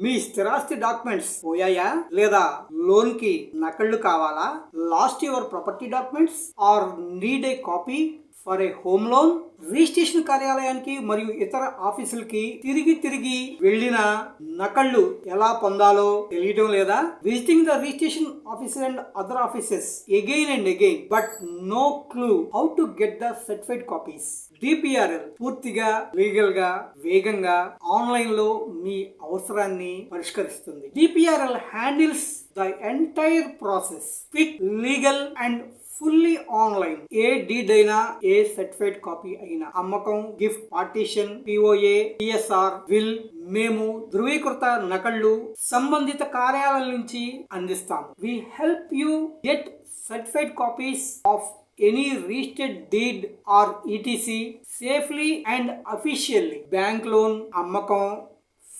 మీ స్థిరాస్తి డాక్యుమెంట్స్ పోయాయా? లేదా లోన్కి నకళ్ళు కావాలా? Lost your property documents or need a copy? For a home loan registration కార్యాలయానికి మరియు ఇతర ఆఫీసులకి తిరిగి తిరిగి వెళ్ళిన నకళ్ళు ఎలా పొందాలో తెలియటం లేదా? Visiting the registration officer and other offices again and again but no clue how to get the certified copies DPRL పూర్తిగా లీగల్గా వేగంగా ఆన్లైన్లో మీ అవసరాన్ని పరిష్కరిస్తుంది. DPRL handles the entire process quick legal and fully online A deed అయినా ఏ certified copy అయినా. అమ్మకం gift partition POA PSR will మేము ధృవీకృత నకళ్ళు సంబంధిత కార్యాలయాల నుంచి అందిస్తాము. We help you get certified copies of any registered deed or ETC safely and officially bank loan అమ్మకం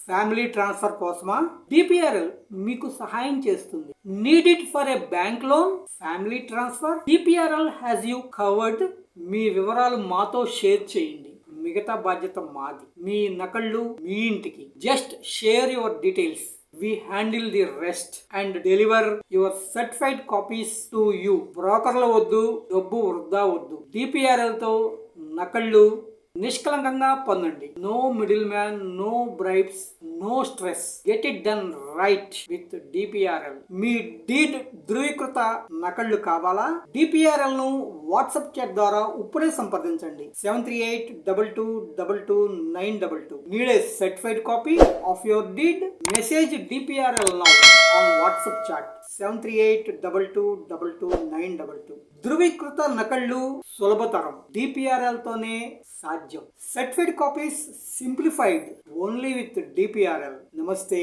ఫ్యామిలీ ట్రాన్స్ఫర్ కోసమా? డిపిఆర్ఎల్ మీకు సహాయం చేస్తుంది. Need it for a bank loan family transfer. DPRL has you covered. మీ వివరాలు మాతో share చేయండి. మిగతా బాధ్యత మాది. మీ నకళ్ళు మీ ఇంటికి. Just share your details. We handle the rest and deliver your certified copies to you. బ్రోకర్లు వద్దు డబ్బు వృధా వద్దు. డిపిఆర్ఎల్తో నకళ్ళు నిష్కలంకంగా పొందండి. No middle man no bribes no stress get it done right with DPRL me deed ధృవీకృత నకళ్ళు కావాలా? డిపిఆర్ఎల్ను వాట్సాప్ చాట్ ద్వారా ఇప్పుడే సంప్రదించండి. Seven three eight double two double two nine double two need a certified copy of your deed message DPRL now on WhatsApp chat. Seven three eight double two double two nine double two ధృవీకృత నకళ్ళు సులభతరం. DPRL తోనే సాధ్యం. Certified copies simplified only with DPRL నమస్తే